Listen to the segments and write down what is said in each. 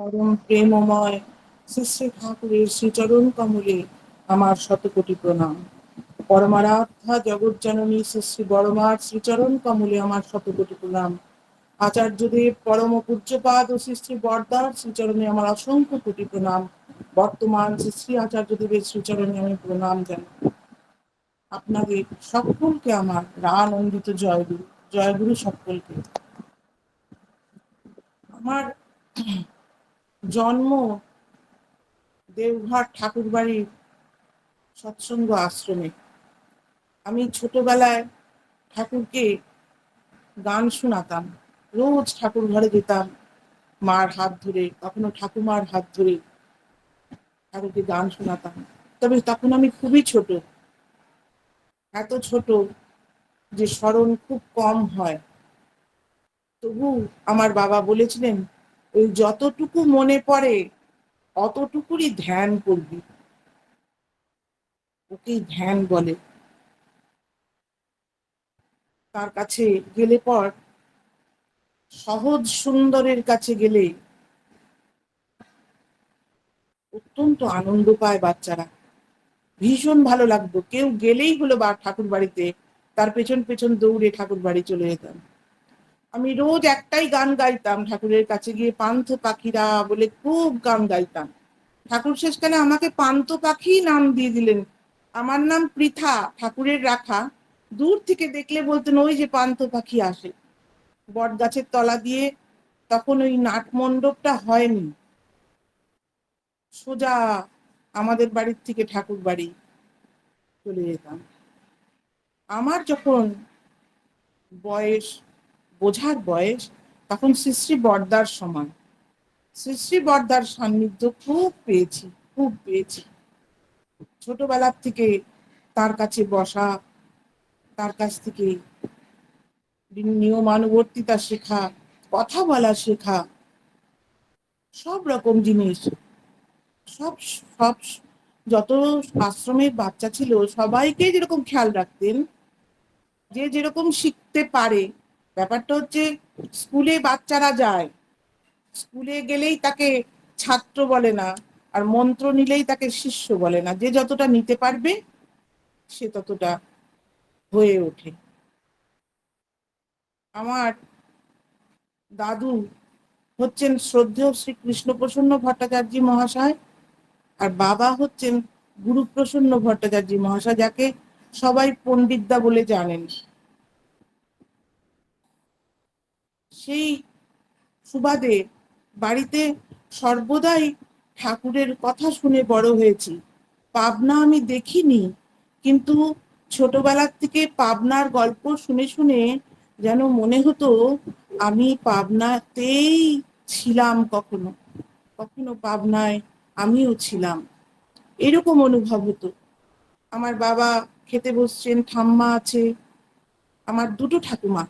পরম প্রেমময় শ্রী শ্রী ঠাকুরের শ্রীচরণ কমলে আমার শতকোটি প্রণাম। পরমারাধ্যা জগৎ জননী শ্রী শ্রী বড়মার শ্রীচরণ কমলে আমার শতকোটি প্রণাম। আচার্যদেব পরম পূজ্যপাদ ও শ্রী শ্রী বরদার শ্রীচরণে আমার অসংখ্য কোটি প্রণাম। বর্তমান শ্রী শ্রী আচার্যদেবের শ্রীচরণে আমি প্রণাম জানাই। আপনাদের সকলকে আমার রানন্দিত জয়গুরু জয়গুরু সকলকে। আমার জন্ম দেওঘর ঠাকুরবাড়ির সৎসঙ্গ আশ্রমে। আমি ছোটবেলায় ঠাকুরকে গান শোনাতাম, রোজ ঠাকুর ঘরে যেতাম, মার হাত ধরে, কখনো ঠাকুমার হাত ধরে ঠাকুরকে গান শোনাতাম। তবে তখন আমি খুবই ছোট, এত ছোট যে স্মরণ খুব কম হয়। তবু আমার বাবা বলেছিলেন ওই যতটুকু মনে পড়ে, অতটুকুরই ধ্যান করবি। ওকেই ধ্যান বলে। তার কাছে গেলে পর সহজ সুন্দরের কাছে গেলে অত্যন্ত আনন্দ পায় বাচ্চারা। ভীষণ ভালো লাগতো। কেউ গেলেই হলো বা ঠাকুর বাড়িতে তার পেছন পেছন দৌড়ে ঠাকুর বাড়ি চলে যেতাম। আমি রোজ একটাই গান গাইতাম, ঠাকুরের কাছে গিয়ে পান্থ পাখিরা বলে খুব গান গাইতাম। ঠাকুর শেষকালে আমাকে পান্থ পাখি নাম দিয়ে দিলেন। আমার নাম পৃথা, ঠাকুরের রাখা। দূর থেকে দেখলে বলতেন, ওই যে পান্থ পাখি আসে। বট গাছের তলা দিয়ে তখন ওই নাট মণ্ডপটা হয়নি। সোজা আমাদের বাড়ির থেকে ঠাকুর বাড়ি চলে যেতাম। আমার যখন বয়স বোঝার বয়স তখন শ্রী শ্রী বর্দার সময় শ্রী শ্রী বর্দার সান্নিধ্য খুব পেয়েছি খুব পেয়েছি। ছোটবেলার থেকে তার কাছে বসা, তার কাছ থেকে নিয়মানুবর্তিতা শেখা, কথা বলা শেখা, সব রকম জিনিস, সব সব, যত আশ্রমের বাচ্চা ছিল সবাইকে যেরকম খেয়াল রাখতেন, যে যেরকম শিখতে পারে ব্যাপারটা হচ্ছে স্কুলে বাচ্চারা যায়, স্কুলে গেলেই তাকে ছাত্র বলে না, আর মন্ত্র নিলেই তাকে শিষ্য বলে না। যে যতটা নিতে পারবে, সে ততটা হয়ে ওঠে। আমার দাদু হচ্ছেন শ্রদ্ধেয় শ্রী কৃষ্ণপ্রসন্ন ভট্টাচার্য মহাশয়, আর বাবা হচ্ছেন গুরুপ্রসন্ন ভট্টাচার্য মহাশয়, যাকে সবাই পণ্ডিতদা বলে জানেন। সেই সুবাদে বাড়িতে সর্বদাই ঠাকুরের কথা শুনে বড় হয়েছি। পাবনা আমি দেখিনি, কিন্তু ছোটবেলার থেকে পাবনার গল্প শুনে শুনে যেন মনে হতো আমি পাবনাতেই ছিলাম কখনো কখনো পাবনায় আমিও ছিলাম। এরকম অনুভব হতো। আমার বাবা খেতে বসছেন, ঠাম্মা আছে, আমার দুটো ঠাকুমা।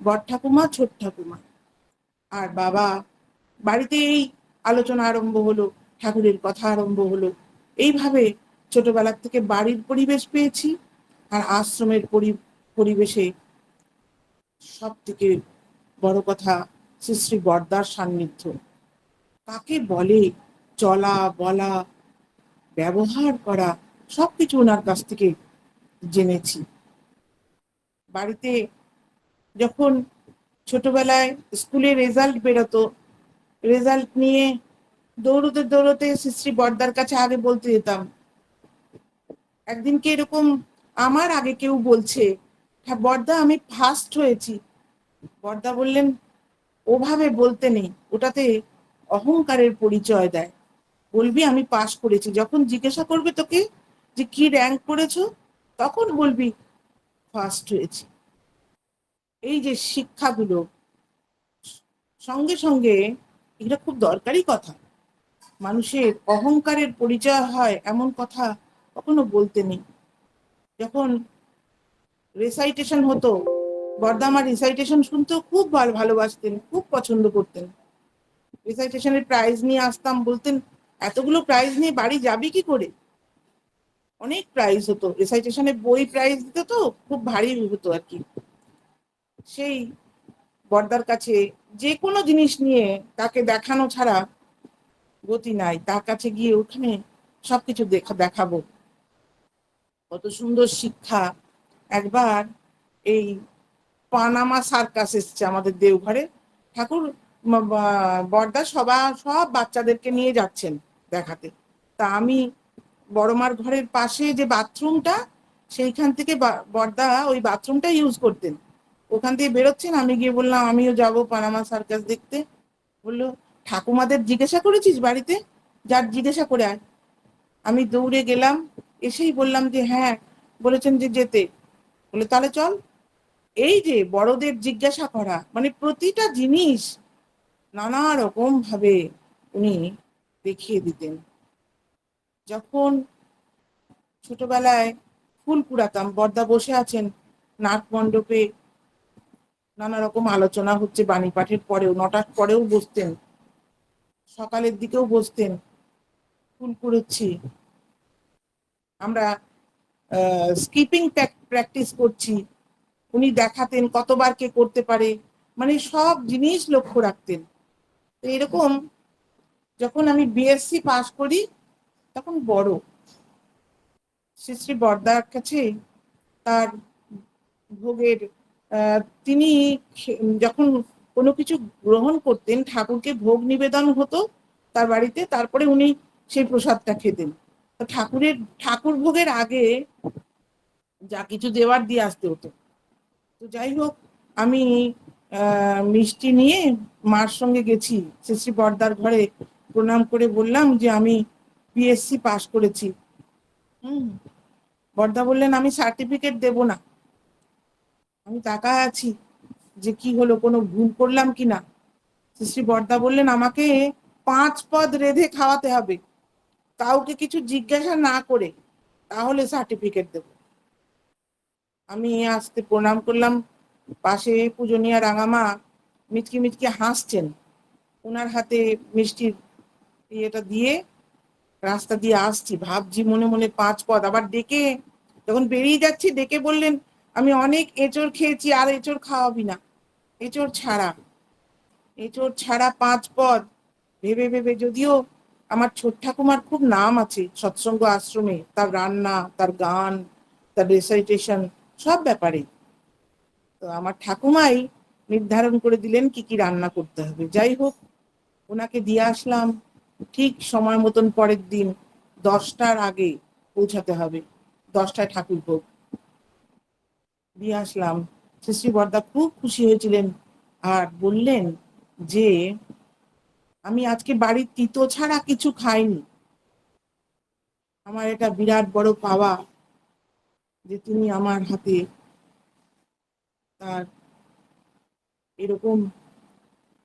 বড় ঠাকুমা ছোট ঠাকুমা আর বাবা বাড়িতে এই আলোচনা আরম্ভ হলো, ঠাকুরের কথা আরম্ভ হলো। এইভাবে ছোটবেলার থেকে বাড়ির পরিবেশ পেয়েছি আর আশ্রমের পরিবেশে সব থেকে বড় কথা শ্রী শ্রী বর্দার সান্নিধ্য। কাকে বলে, চলা, বলা, ব্যবহার করা, সবকিছু ওনার কাছ থেকে জেনেছি। বাড়িতে যখন ছোটবেলায় স্কুলে রেজাল্ট বেরোতো রেজাল্ট নিয়ে দৌড়তে দৌড়তে শ্রী বর্দার কাছে আগে বলতে যেতাম একদিনকে এরকম আমার আগে কেউ বলছে হ্যাঁ বর্দা, আমি ফার্স্ট হয়েছি। বর্দা বললেন, ওভাবে বলতে নেই, ওটাতে অহংকারের পরিচয় দেয়। বলবি আমি পাশ করেছি। যখন জিজ্ঞাসা করবে তোকে যে কি র্যাঙ্ক করেছ, তখন বলবি ফার্স্ট হয়েছি। এই যে শিক্ষাগুলো, সঙ্গে সঙ্গে এটা খুব দরকারি কথা। মানুষের অহংকারের পরিচয় হয় এমন কথা কখনো বলতে নেই। যখন রেসাইটেশন হতো, বর্দামার রিসাইটেশন শুনতেও খুব ভালো ভালোবাসতেন, খুব পছন্দ করতেন। রিসাইটেশনের প্রাইজ নিয়ে আসতাম, বলতেন, এতগুলো প্রাইজ নিয়ে বাড়ি যাবি কি করে? অনেক প্রাইজ হতো। রিসাইটেশনের বই প্রাইজ দিত তো খুব ভারী হতো আর কি। সেই বর্দার কাছে যে কোনো জিনিস নিয়ে তাকে দেখানো ছাড়া গতি নাই। তার কাছে গিয়ে ওখানে সবকিছু দেখা, দেখাবো। কত সুন্দর শিক্ষা। একবার এই পানামা সার্কাস এসছে আমাদের দেওঘরে। ঠাকুর বর্দা সবা, সব বাচ্চাদেরকে নিয়ে যাচ্ছেন দেখাতে। তা আমি বড়মার ঘরের পাশে যে বাথরুমটা, সেইখান থেকে বর্দা ওই বাথরুমটা ইউজ করতেন। ওখান দিয়ে বেরোচ্ছেন আমি গিয়ে বললাম, আমিও যাব পানামা সার্কাস দেখতে। বলল, ঠাকুমাদের জিজ্ঞাসা করেছিস বাড়িতে? যার জিজ্ঞাসা করে আয়। আমি দৌড়ে গেলাম, এসেই বললাম যে হ্যাঁ। বলেছেন যে, যেতে। বলে তাহলে চল। এই যে, বড়দের জিজ্ঞাসা করা মানে প্রতিটা জিনিস নানা রকম ভাবে উনি দেখিয়ে দিতেন। যখন ছোটবেলায় ফুল কুড়াতাম, বর্দা বসে আছেন নাট মণ্ডপে নানা রকম আলোচনা হচ্ছে বাণী পাঠের পরেও, নটার পরেও বসতেন। সকালের দিকেও বসতেন। ফুল কুড়োচ্ছি আমরা স্কিপিং প্র্যাকটিস করছি। উনি দেখাতেন কতবার কে করতে পারে। মানে সব জিনিস লক্ষ্য রাখতেন। তো এরকম যখন আমি বিএসসি পাশ করি, তখন বড়। শ্রী শ্রী বর্দার কাছে তার ভোগের তিনি যখন কোনো কিছু গ্রহণ করতেন, ঠাকুরকে ভোগ নিবেদন হতো তার বাড়িতে, তারপরে উনি সেই প্রসাদটা খেতেন। ঠাকুরের, ঠাকুর ভোগের আগে যা কিছু দেওয়ার দিয়ে আসতে হতো। তো যাই হোক, আমি মিষ্টি নিয়ে মার সঙ্গে গেছি। শ্রী শ্রী বর্দার ঘরে প্রণাম করে বললাম যে, আমি বিএসসি পাশ করেছি। হুম। বর্দা বললেন, আমি সার্টিফিকেট দেব না। আমি তাকায় আছি, যে কি হলো, কোনো ভুল করলাম কি না? শ্রী বর্দা বললেন, আমাকে পাঁচ পদ রেধে খাওয়াতে হবে। কাউকে কিছু জিজ্ঞাসা না করে, তাহলে সার্টিফিকেট দেব। আমি আসতে প্রণাম করলাম। পাশে পূজনীয়া রাঙামা মিচকি মিচকি হাসছেন। ওনার হাতে মিষ্টির ইয়েটা দিয়ে রাস্তা দিয়ে আসছি। ভাবছি মনে মনে পাঁচ পদ, আবার ডেকে, যখন বেরিয়ে যাচ্ছি, ডেকে বললেন আমি অনেক এঁচড় খেয়েছি, আর এঁচড় খাওয়াবি না। এঁচড় ছাড়া। এঁচড় ছাড়া পাঁচ পদ। ভেবে ভেবে যদিও আমার ছোট ঠাকুমার খুব নাম আছে, সৎসঙ্গ আশ্রমে। তার রান্না, তার গান, তার রেসাইটেশন সব ব্যাপারে। তো আমার ঠাকুমাই নির্ধারণ করে দিলেন কি কি রান্না করতে হবে। যাই হোক, ওনাকে দিয়ে আসলাম। ঠিক সময় মতন পরের দিন দশটার আগে পৌঁছাতে হবে। দশটায় ঠাকুর ভোগ। দিয়ে আসলাম। শ্রী বর্দা খুব খুশি হয়েছিলেন আর বললেন যে, আমি আজকে বাড়ির তিতো ছাড়া কিছু খাইনি। আমার এটা বিরাট বড় পাওয়া যে তুমি আমার হাতে তার এরকম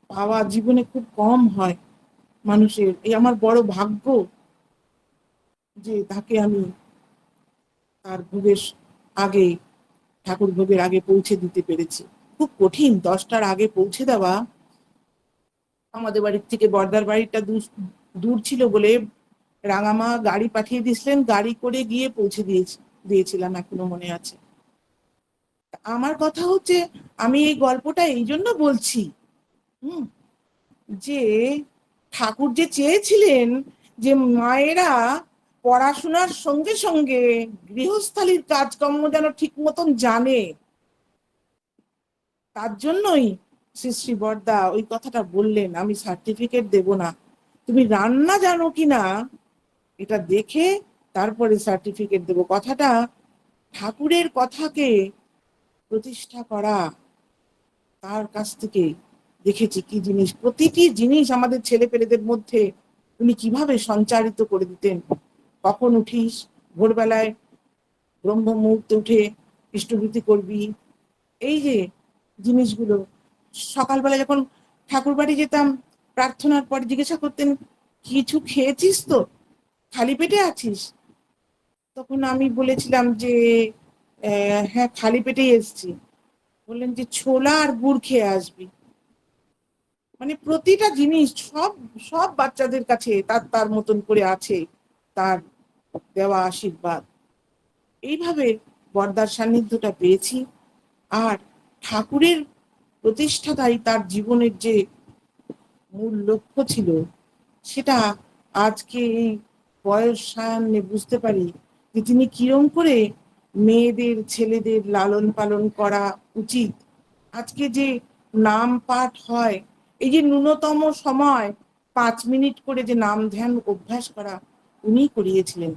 পাওয়া জীবনে খুব কম হয় মানুষের। এই আমার বড় ভাগ্য যে তাকে আমি তার ভোগের আগে ঠাকুর ভোগের আগে পৌঁছে দিতে পেরেছি। খুব কঠিন, দশটার আগে পৌঁছে দেওয়া। আমাদের বাড়ির থেকে বর্দার বাড়িটা দূর- ছিল বলে রাঙামা গাড়ি পাঠিয়ে দিয়েছিলেন, গাড়ি করে গিয়ে পৌঁছে দিয়েছি দিয়েছিলাম এখনও মনে আছে। আমার কথা হচ্ছে, আমি এই গল্পটা এই জন্য বলছি, হুম, যে ঠাকুর যে চেয়েছিলেন যে মায়েরা পড়াশোনার সঙ্গে সঙ্গে গৃহস্থালির কাজকর্ম যেন ঠিক মতন জানে। তার জন্যই শ্রী শ্রী বর্দা ওই কথাটা বললেন, আমি সার্টিফিকেট দেব না। তুমি রান্না জানো কিনা এটা দেখে তারপরে সার্টিফিকেট দেব। কথাটা ঠাকুরের কথাকে প্রতিষ্ঠা করা তার কাছ থেকে দেখেছি কি জিনিস। প্রতিটি জিনিস আমাদের ছেলে পেলেদের মধ্যে উনি কীভাবে সঞ্চারিত করে দিতেন। কখন উঠিস? ভোরবেলায় ব্রহ্ম মুহূর্তে উঠে ইষ্টভূতি করবি। এই যে জিনিসগুলো, সকালবেলা যখন ঠাকুর বাড়ি যেতাম, প্রার্থনার পর জিজ্ঞাসা করতেন, কিছু খেয়েছিস তো? খালি পেটে আছিস? তখন আমি বলেছিলাম যে হ্যাঁ খালি পেটেই এসছি। বললেন যে, ছোলা আর গুড় খেয়ে আসবি। মানে প্রতিটা জিনিস সব সব বাচ্চাদের কাছে তার তার মতন করে আছে তার দেওয়া আশীর্বাদ। এইভাবে বর্দার সান্নিধ্যটা পেয়েছি। আর ঠাকুরের প্রতিষ্ঠাতাই তার জীবনের যে মূল লক্ষ্য ছিল, সেটা আজকে এই বয়স সায়ান্নে বুঝতে পারি যে তিনি কিরম করে মেয়েদের, ছেলেদের লালন পালন করা উচিত। আজকে যে নাম পাঠ হয়, এই যে ন্যূনতম সময় পাঁচ মিনিট করে যে নাম ধ্যান অভ্যাস করা উনি করিয়েছিলেন।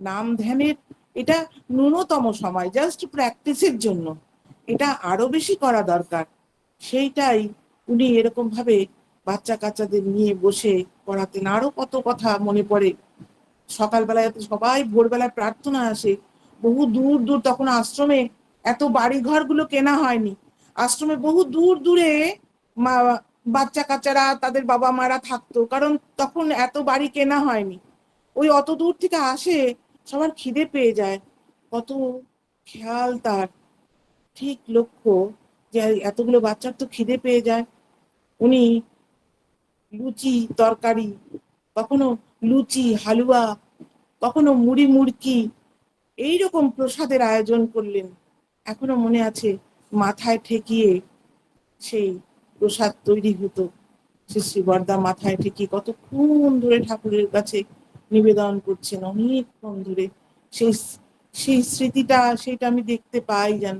নাম ধ্যানের এটা ন্যূনতম সময় জাস্ট প্র্যাকটিসের জন্য। এটা আরও বেশি করা দরকার। সেইটাই উনি এরকম ভাবে বাচ্চা কাচ্চাদের নিয়ে বসে পড়াতেন। আরও কত কথা মনে পড়ে। সকালবেলায় সবাই ভোরবেলায় প্রার্থনা আসে। বহু দূর দূর তখন আশ্রমে এত বাড়ি ঘরগুলো কেনা হয়নি। আশ্রমে বহু দূর দূরে বাচ্চা কাচ্চারা তাদের বাবা মারা থাকতো। কারণ তখন এত বাড়ি কেনা হয়নি। ওই অত দূর থেকে আসে, সবার খিদে পেয়ে যায়। কত খেয়াল তার। ঠিক লক্ষ্য যে এতগুলো বাচ্চার তো খিদে পেয়ে যায়। উনি লুচি তরকারি, কখনো লুচি, হালুয়া, কখনো মুড়ি, মুড়কি, এইরকম প্রসাদের আয়োজন করলেন। এখনও মনে আছে মাথায় ঠেকিয়ে সেই প্রসাদ তৈরি হতো। শ্রী শ্রী বর্দা মাথায় ঠেকিয়ে কতক্ষণ ধরে ঠাকুরের কাছে নিবেদন করছেন অনেকক্ষণ ধরে সেই সেই স্মৃতিটা সেটা আমি দেখতে পাই যেন।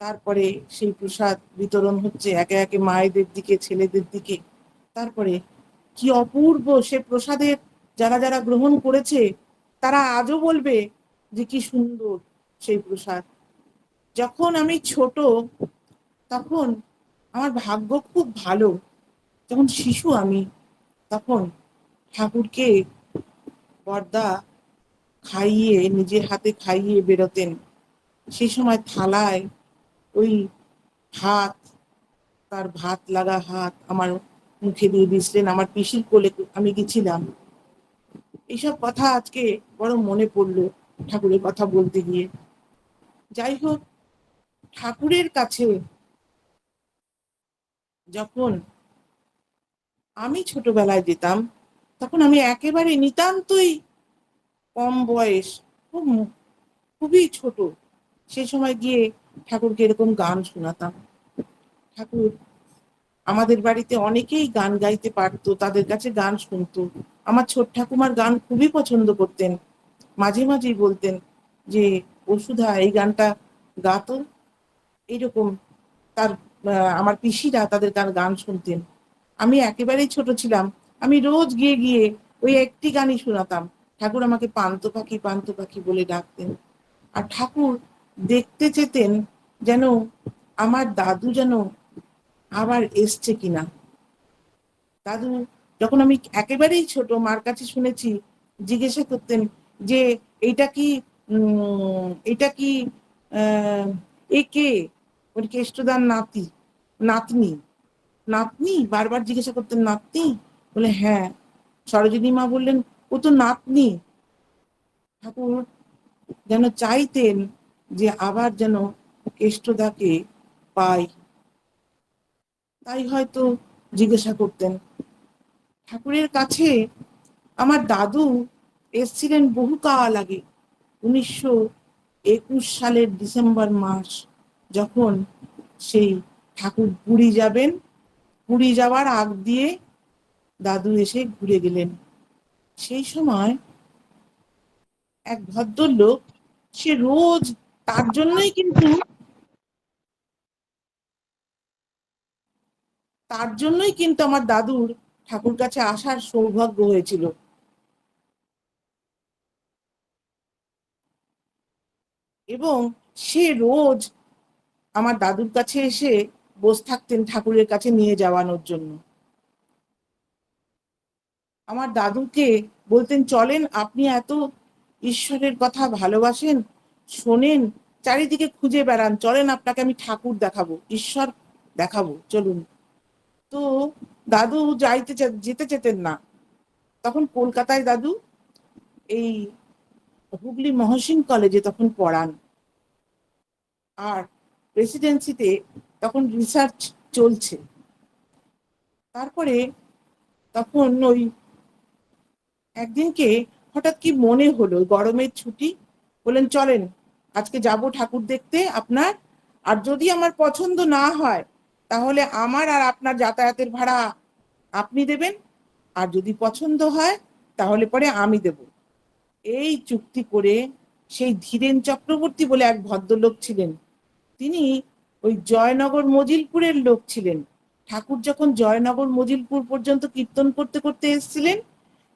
তারপরে সেই প্রসাদ বিতরণ হচ্ছে একে একে মায়েদের দিকে, ছেলেদের দিকে। তারপরে কি অপূর্ব সে প্রসাদের যারা যারা গ্রহণ করেছে, তারা আজও বলবে যে কি সুন্দর সেই প্রসাদ। যখন আমি ছোট, তখন আমার ভাগ্য খুব ভালো। যখন শিশু আমি, তখন ঠাকুরকে বর্দা খাইয়ে, নিজের হাতে খাইয়ে বেরোতেন। সেই সময় থালায় ওই হাত তার ভাত লাগা হাত আমার মুখে দিয়ে দিয়েছিলেন আমার পিসির কোলে আমি গেছিলাম। এইসব কথা আজকে বড় মনে পড়ল ঠাকুরের কথা বলতে গিয়ে। যাই হোক, ঠাকুরের কাছে যখন আমি ছোটবেলায় যেতাম তখন আমি একেবারে নিতান্তই কম বয়স, খুব খুবই ছোট। সে সময় গিয়ে ঠাকুরকে এরকম গান শোনাতাম। ঠাকুর আমাদের বাড়িতে অনেকেই গান গাইতে পারতো, তাদের কাছে গান শুনতো। আমার ছোট ঠাকুমার গান খুবই পছন্দ করতেন। মাঝে মাঝেই বলতেন যে ওষুধা এই গানটা গাতো এইরকম তার আমার পিসিরা তাদের তার গান শুনতেন। আমি একেবারেই ছোট ছিলাম। আমি রোজ গিয়ে গিয়ে ওই একটি গানই শোনাতাম। ঠাকুর আমাকে পান্ত পাখি পান্ত পাখি বলে ডাকতেন। আর ঠাকুর দেখতে চেতেন যেন আমার দাদু যেন আবার এসছে কিনা। দাদু যখন আমি একেবারেই ছোট, মার কাছে শুনেছি, জিজ্ঞাসা করতেন যে, এইটা কি এটা কি এ কে? ওর কেষ্টদার নাতি, নাতনি। নাতনি? বারবার জিজ্ঞাসা করতেন, নাতনি? বলে হ্যাঁ। সরোজিনী মা বললেন, ও তো নাতনি। ঠাকুর যেন চাইতেন যে আবার যেন কেষ্টদাকে পাই। তাই হয়তো জিজ্ঞাসা করতেন। ঠাকুরের কাছে আমার দাদু এসছিলেন বহু কাল আগে, উনিশশো একুশ সালের ডিসেম্বর মাস, যখন সেই ঠাকুর পুরী যাবেন। পুরী যাওয়ার আগ দিয়ে দাদু এসে ঘুরে গেলেন। সেই সময় এক ভদ্রলোক, সে রোজ তার জন্যই কিন্তু তার জন্যই কিন্তু আমার দাদুর ঠাকুর কাছে আসার সৌভাগ্য হয়েছিল। এবং সে রোজ আমার দাদুর কাছে এসে বস থাকতেন ঠাকুরের কাছে নিয়ে যাওয়ানোর জন্য। আমার দাদুকে বলতেন, চলেন, আপনি এত ঈশ্বরের কথা ভালোবাসেন, শোনেন, চারিদিকে খুঁজে বেড়ান, চলেন, আপনাকে আমি ঠাকুর দেখাবো, ঈশ্বর দেখাবো, চলুন। তো দাদু যাইতে যেতে চেতেন না। তখন কলকাতায় দাদু এই হুগলি মহসিন কলেজে তখন পড়ান। আর প্রেসিডেন্সিতে তখন রিসার্চ চলছে। তারপরে তখন ওই একদিনকে হঠাৎ কি মনে হলো, গরমের ছুটি? বলেন চলেন, আজকে যাব ঠাকুর দেখতে আপনার। আর যদি আমার পছন্দ না হয়, তাহলে আমার আর আপনার যাতায়াতের ভাড়া আপনি দেবেন। আর যদি পছন্দ হয়, তাহলে পরে আমি দেব। এই চুক্তি করে সেই ধীরেন চক্রবর্তী বলে এক ভদ্রলোক ছিলেন। তিনি ওই জয়নগর মজিলপুরের লোক ছিলেন। ঠাকুর যখন জয়নগর মজিলপুর পর্যন্ত কীর্তন করতে করতে এসেছিলেন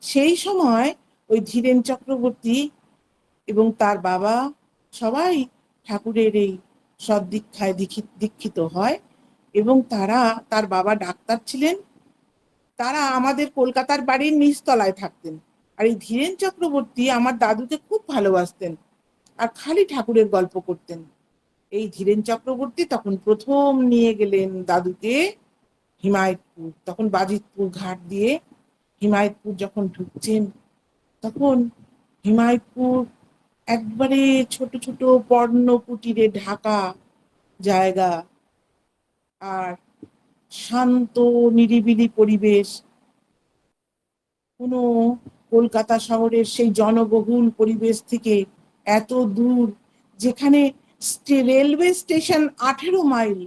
সেই সময় ওই ধীরেন চক্রবর্তী এবং তার বাবা সবাই ঠাকুরের এই সদ্দীক্ষায় দীক্ষিত হয় এবং তারা, তার বাবা ডাক্তার ছিলেন। তারা আমাদের কলকাতার বাড়ির নিচতলায় থাকতেন। আর এই ধীরেন চক্রবর্তী আমার দাদুকে খুব ভালোবাসতেন আর খালি ঠাকুরের গল্প করতেন। এই ধীরেন চক্রবর্তী তখন প্রথম নিয়ে গেলেন দাদুকে হিমায়তপুর, তখন বাজিতপুর ঘাট দিয়ে হিমায়তপুর যখন ঢুকছেন, তখন হিমায়তপুর একবারে ছোট ছোট পর্ণ কুটিরে ঢাকা জায়গা আর শান্ত, নিরিবিলি পরিবেশ। কোনো কলকাতা শহরের সেই জনবহুল পরিবেশ থেকে এত দূর, যেখানে রেলওয়ে স্টেশন আঠেরো মাইল,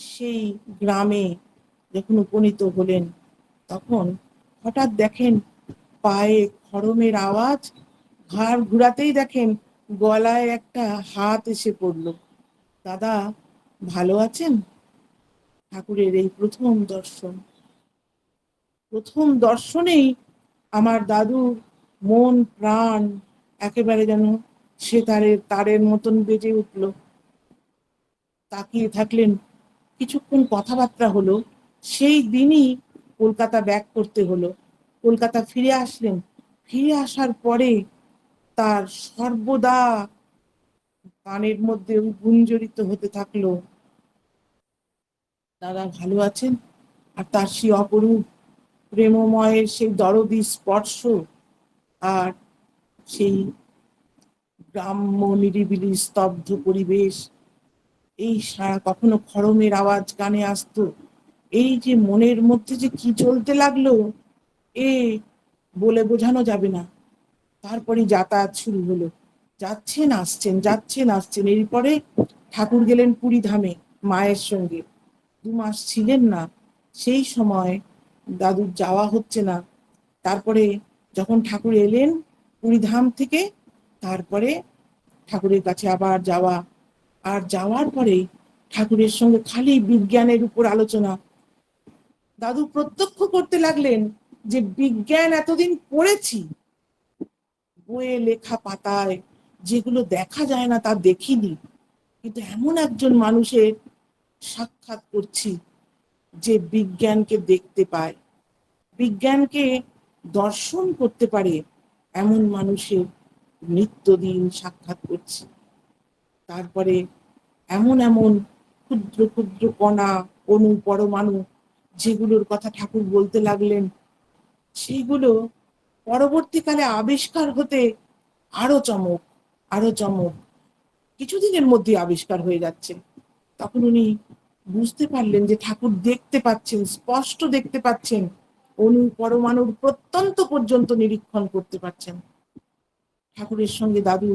সেই গ্রামে যখন উপনীত হলেন, তখন হঠাৎ দেখেন পায়ে খড়মের আওয়াজ, ঘাড় ঘুরাতেই দেখেন গলায় একটা হাত এসে পড়ল। দাদা, ভালো আছেন? ঠাকুরের এই প্রথম দর্শন। প্রথম দর্শনেই আমার দাদুর মন, প্রাণ একেবারে যেন সে তারের তারের মতন বেজে উঠল। তাকিয়ে থাকলেন। কিছুক্ষণ কথাবার্তা হলো, সেই দিনই কলকাতা ব্যাক করতে হলো। কলকাতা ফিরে আসলেন। ফিরে আসার পরে তার সর্বদা কানের মধ্যে গুঞ্জরিত হতে থাকল। দাদা ভালো আছেন? আর তার সেই অপরূপ প্রেমময়ের সেই দরদি স্পর্শ আর সেই গ্রাম্য নিরিবিলি স্তব্ধ পরিবেশ, এই সারা কখনো খরমের আওয়াজ কানে আসতো। এই যে মনের মধ্যে যে কি চলতে লাগল, এ বলে বোঝানো যাবে না। তারপরে যাতায়াত শুরু হলো। যাচ্ছেন, আসছেন যাচ্ছেন, আসছেন। এরপরে ঠাকুর গেলেন পুরী ধামে মায়ের সঙ্গে। দু মাস ছিলেন না। সেই সময় দাদুর যাওয়া হচ্ছে না। তারপরে যখন ঠাকুর এলেন পুরী ধাম থেকে, তারপরে ঠাকুরের কাছে আবার যাওয়া। আর যাওয়ার পরে ঠাকুরের সঙ্গে খালি বিজ্ঞানের উপর আলোচনা। দাদু প্রত্যক্ষ করতে লাগলেন যে বিজ্ঞান এতদিন পড়েছি। বইয়ে লেখা পাতায় যেগুলো দেখা যায় না তা দেখিনি। কিন্তু এমন একজন মানুষের সাক্ষাৎ করছি যে বিজ্ঞানকে দেখতে পায়। বিজ্ঞানকে দর্শন করতে পারে এমন মানুষের নিত্যদিন সাক্ষাৎ করছি। তারপরে এমন এমন ক্ষুদ্র ক্ষুদ্র কণা, অনু, পরমাণু যেগুলোর কথা ঠাকুর বলতে লাগলেন সেইগুলো পরবর্তীকালে আবিষ্কার হতে আরও চমক আরও চমক, কিছুদিনের মধ্যে আবিষ্কার হয়ে যাচ্ছে। তখন উনি বুঝতে পারলেন যে ঠাকুর দেখতে পাচ্ছেন, স্পষ্ট দেখতে পাচ্ছেন, অনু পরমাণুর প্রত্যন্ত পর্যন্ত নিরীক্ষণ করতে পারছেন। ঠাকুরের সঙ্গে দাদু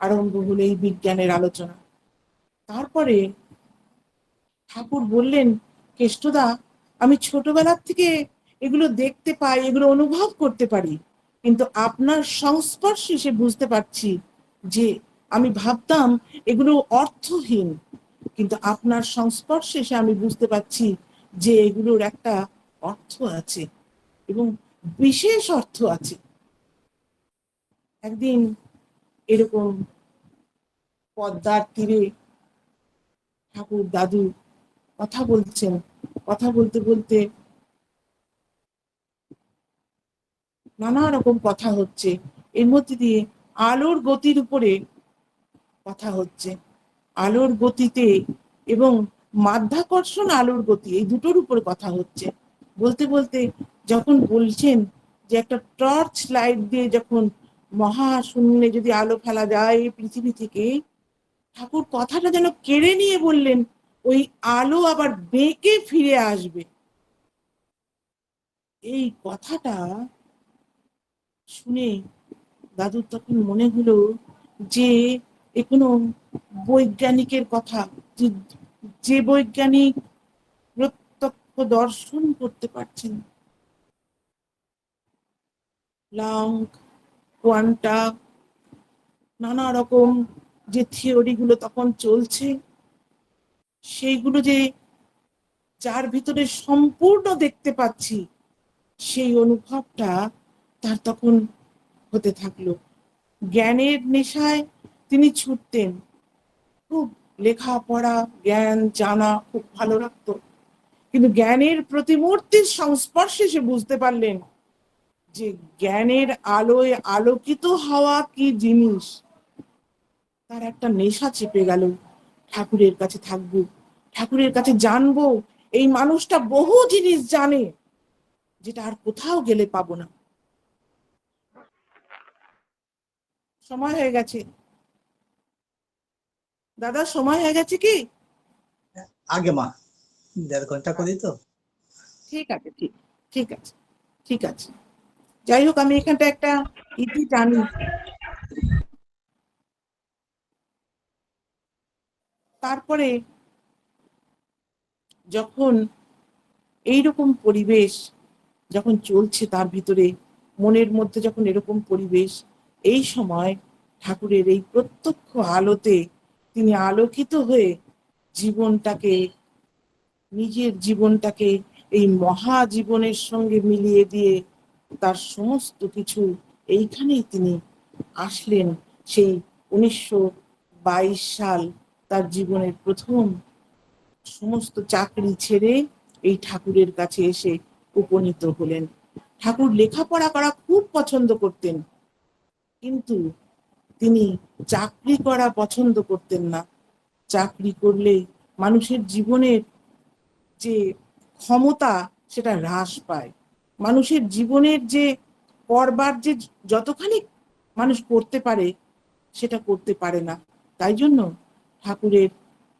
আরম্ভ হলো এই বিজ্ঞানের আলোচনা। তারপরে ঠাকুর বললেন, কেষ্টদা আমি ছোটবেলার থেকে এগুলো দেখতে পাই, এগুলো অনুভব করতে পারি। কিন্তু আপনার সংস্পর্শে সে বুঝতে পারছি যে আমি ভাবতাম এগুলো অর্থহীন। কিন্তু আপনার সংস্পর্শে এসে আমি বুঝতে পারছি যে এগুলোর একটা অর্থ আছে এবং বিশেষ অর্থ আছে। একদিন এরকম পদ্মার তীরে ঠাকুর দাদু কথা বলছেন। কথা বলতে বলতে নানা রকম কথা হচ্ছে। এর মধ্যে দিয়ে আলোর গতির উপরে কথা হচ্ছে। আলোর গতিতে এবং মাধ্যাকর্ষণ আলোর গতি, এই দুটোর উপর কথা হচ্ছে। বলতে বলতে যখন বলছেন যে একটা টর্চ লাইট দিয়ে যখন মহাশূন্যে যদি আলো ফেলা যায় পৃথিবী থেকে, ঠাকুর কথাটা যেন কেড়ে নিয়ে বললেন। ওই আলো আবার বেঁকে ফিরে আসবে। এই কথাটা শুনে দাদুর তখন মনে হলো যে এ কোনো বৈজ্ঞানিকের কথা। যে বৈজ্ঞানিক প্রত্যক্ষ দর্শন করতে পারছেন। প্লাঙ্ক কোয়ান্টা নানা রকম যে থিওরিগুলো তখন চলছে। সেইগুলো যে যার ভিতরে সম্পূর্ণ দেখতে পাচ্ছি, সেই অনুভবটা তার তখন হতে থাকল। জ্ঞানের নেশায় তিনি ছুটতেন। খুব লেখাপড়া, জ্ঞান জানা খুব ভালো রাখতো কিন্তু জ্ঞানের প্রতিমূর্তির সংস্পর্শে সে বুঝতে পারলেন যে জ্ঞানের আলোয় আলোকিত হওয়া কি জিনিস? তার একটা নেশা চেপে গেল। ঠাকুরের কাছে থাকব। ঠাকুরের কাছে জানব এই মানুষটা বহু জিনিস জানে যেটা আর কোথাও গেলে পাবো না। সময় হয়ে গেছে। দাদা সময় হয়ে গেছে কি? আগে মা দেড় ঘণ্টা করি তো। ঠিক আছে ঠিক ঠিক আছে ঠিক আছে। যাই হোক আমি এখানটা একটা ইতি টানি। তারপরে যখন এইরকম পরিবেশ যখন চলছে তার ভিতরে, মনের মধ্যে যখন এরকম পরিবেশ, এই সময় ঠাকুরের এই প্রত্যক্ষ আলোতে তিনি আলোকিত হয়ে জীবনটাকে, নিজের জীবনটাকে, এই মহা জীবনের সঙ্গে মিলিয়ে দিয়ে তার সমস্ত কিছু এইখানেই তিনি আসলেন। সেই উনিশশো বাইশ সাল তার জীবনের প্রথম সমস্ত চাকরি ছেড়ে এই ঠাকুরের কাছে এসে উপনীত হলেন। ঠাকুর লেখাপড়া করা খুব পছন্দ করতেন, কিন্তু তিনি চাকরি করা পছন্দ করতেন না। চাকরি করলে মানুষের জীবনের যে ক্ষমতা, সেটা হ্রাস পায়। মানুষের জীবনের যে করবার যে যতখানি মানুষ করতে পারে, সেটা করতে পারে না। তাই জন্য ঠাকুরের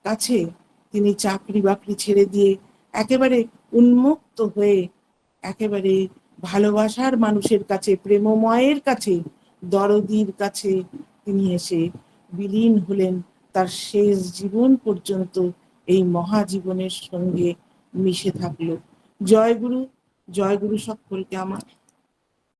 কাছে তিনি চাকরি বাকরি ছেড়ে দিয়ে একেবারে উন্মুক্ত হয়ে একেবারে ভালোবাসার মানুষের কাছে, প্রেমময়ের কাছে, দরদির কাছে তিনি এসে বিলীন হলেন তার শেষ জীবন পর্যন্ত এই মহাজীবনের সঙ্গে মিশে থাকল। জয়গুরু জয়গুরু সকলকে আমার